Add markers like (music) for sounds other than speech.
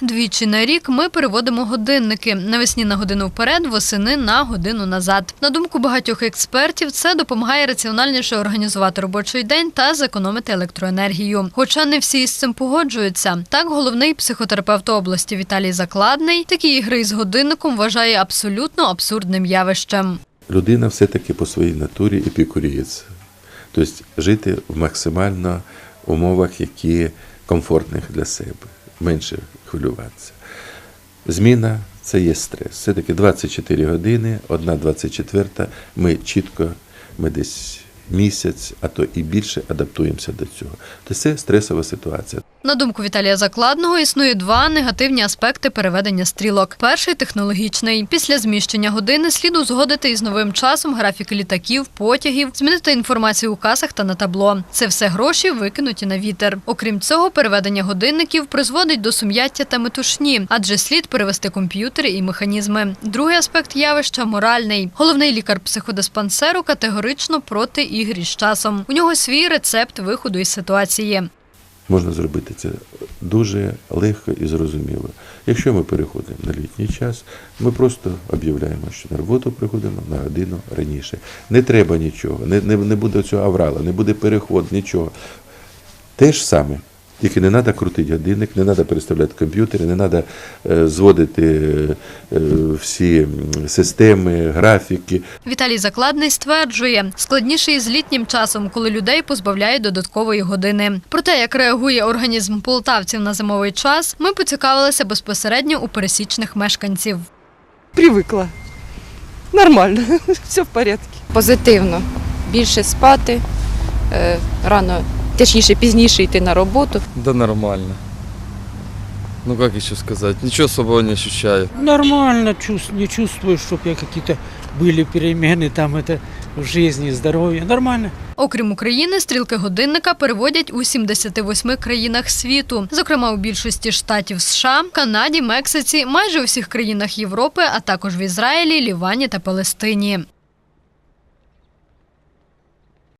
Двічі на рік ми переводимо годинники навесні на годину вперед, восени на годину назад. На думку багатьох експертів, це допомагає раціональніше організувати робочий день та зекономити електроенергію. Хоча не всі з цим погоджуються. Так, головний психотерапевт області Віталій Закладний такі ігри з годинником вважає абсолютно абсурдним явищем. Людина все-таки по своїй натурі епікурієць. Тобто жити в максимально умовах, які комфортних для себе, менше хвилюватися. Зміна це є стрес. Все-таки 24 години, одна 24, ми чітко, ми десь місяць, а то і більше адаптуємося до цього. Тобто це стресова ситуація. На думку Віталія Закладного, існує два негативні аспекти переведення стрілок. Перший технологічний. Після зміщення години слід узгодити із новим часом графіки літаків, потягів, змінити інформацію у касах та на табло. Це все гроші викинуті на вітер. Окрім цього, переведення годинників призводить до сум'яття та метушні, адже слід перевести комп'ютери і механізми. Другий аспект явища моральний. Головний лікар психодиспансеру категорично проти ігр із часом. У нього свій рецепт виходу із ситуації. Можна зробити це дуже легко і зрозуміло. Якщо ми переходимо на літній час, ми просто об'являємо, що на роботу приходимо на годину раніше. Не треба нічого, не, не, не буде цього аврала, не буде переход, нічого. Те ж саме. Тільки не треба крутити годинник, не треба переставляти комп'ютери, не треба е, зводити е, всі системи, графіки. Віталій Закладний стверджує, складніше із літнім часом, коли людей позбавляють додаткової години. Про те, як реагує організм полтавців на зимовий час, ми поцікавилися безпосередньо у пересічних мешканців. Привикла. Нормально, (laughs) все в порядку. позитивно. Більше спати, е, рано, точніше, пізніше йти на роботу. Да нормально. Ну как еще сказать, ничего особого не ощущаю. Нормально, чувств- не чувствую, чтобы какие-то были перемены там это в жизни, здоровье. Нормально. Окрім України, стрілки годинника переводять у 78 країнах світу, зокрема у більшості штатів США, Канаді, Мексиці, майже у всіх країнах Європи, а також в Ізраїлі, Лівані та Палестині.